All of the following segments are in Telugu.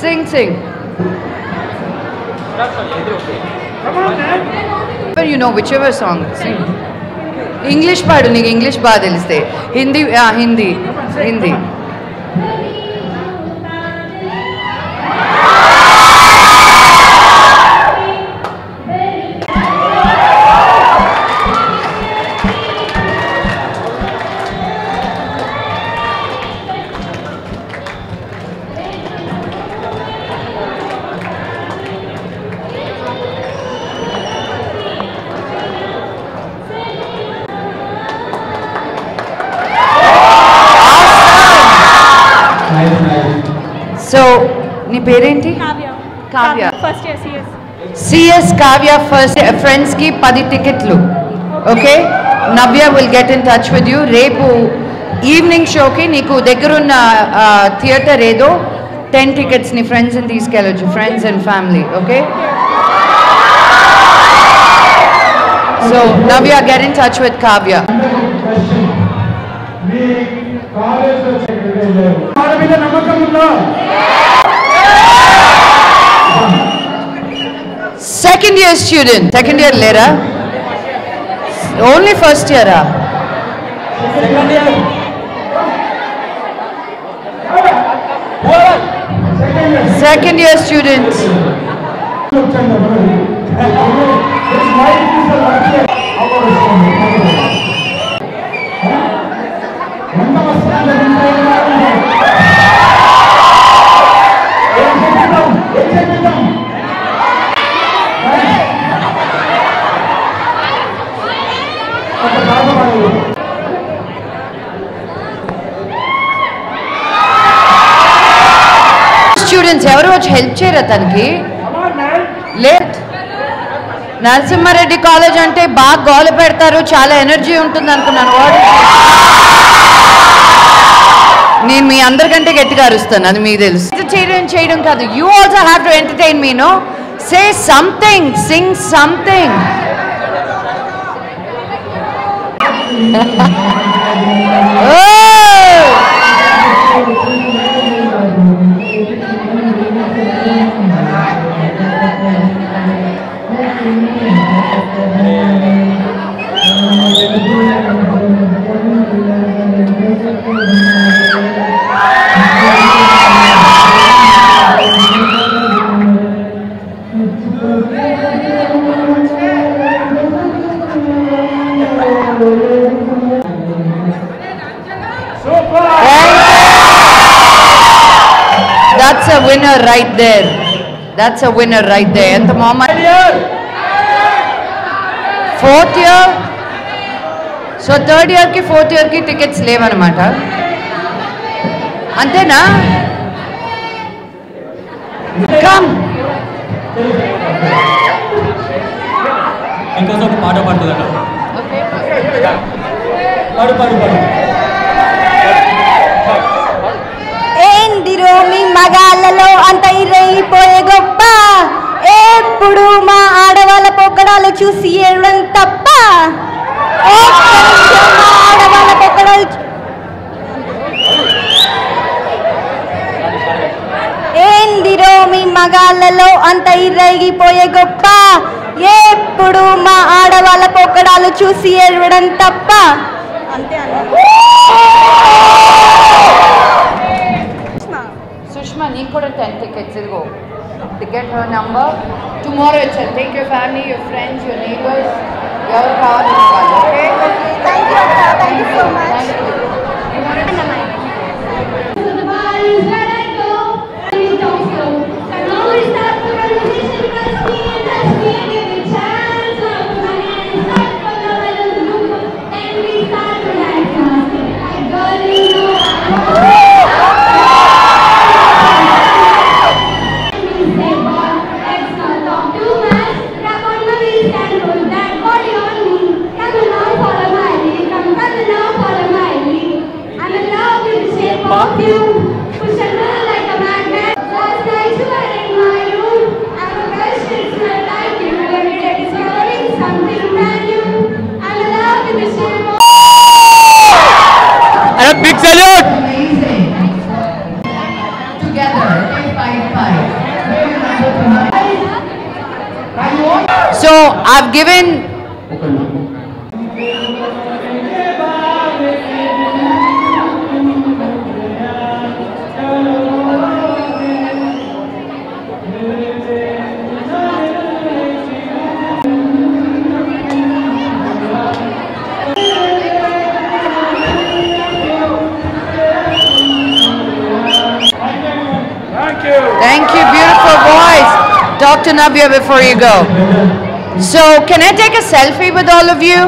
Singh Singh But you know whichever song, sing. English pardon, English badil say. Hindi, yeah, Hindi, Hindi. నీ పేరేంటి? Kavya. Kavya. First year CS Kavya first ఫ్రెండ్స్కి పది టికెట్లు okay Navya will get in touch with you రేపు ఈవినింగ్ షోకి నీకు దగ్గరున్న థియేటర్ ఏదో టెన్ టికెట్స్ నీ ఫ్రెండ్స్ని తీసుకెళ్ళొచ్చు friends and family okay so Navya get in touch with Kavya. Me college Second year student. Second year lera. Only first year. Ah. Second year. Second year. Students ఎవరు వచ్చి హెల్ప్ చేయరా తనకి? లేదు. నరసింహారెడ్డి కాలేజ్ అంటే బాగా గోల పెడతారు చాలా ఎనర్జీ ఉంటుంది అనుకున్నాను. వాడు నేను మీ అందరికంటే గట్టిగా అరుస్తాను అది మీకు తెలుసు. చేయడం కాదు. You also have to entertain me no say something sing something That's a winner right there. That's a winner right there. ఎంత మామ ఫోర్త్ ఇయర్ సో థర్డ్ ఇయర్కి ఫోర్త్ ఇయర్కి టికెట్స్ లేవన్నమాట. అంతేనా? కమ్ ఇంకోసం పాట పాడుతుందట పాడు పాడు పాడు. రాగాలలో మగాళ్ళలో అంత ఇరైపోయే గొప్ప. ఎప్పుడు మా ఆడవాళ్ళ పొక్కడాలు చూసి ఏడడం తప్ప. మా ఆడవాళ్ళ పొక్కడాలు ఏందిరో మీ మగాళ్ళలో అంత ఇరగిపోయే గొప్ప. ఎప్పుడు మా ఆడవాళ్ళ పొక్కడాలు చూసి ఏడవడం తప్ప. 10 tickets will go. They get her number. Tomorrow itself, take your family, your friends, your neighbors, your car, okay? Thank you, Thank you so much. Thank you. So I've given to Nabia before you go. So, can I take a selfie with all of you?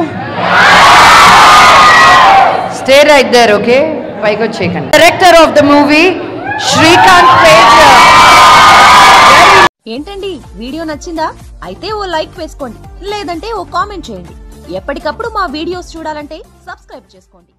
Stay right there, okay? Paiko Chekan. Director of the movie, Shrikant Teja. ఏంటండి వీడియో నచ్చిందా అయితే ఓ లైక్ వేసుకోండి లేదంటే ఓ కామెంట్ చేయండి ఎప్పటికప్పుడు మా వీడియోస్ చూడాలంటే సబ్స్క్రైబ్ చేసుకోండి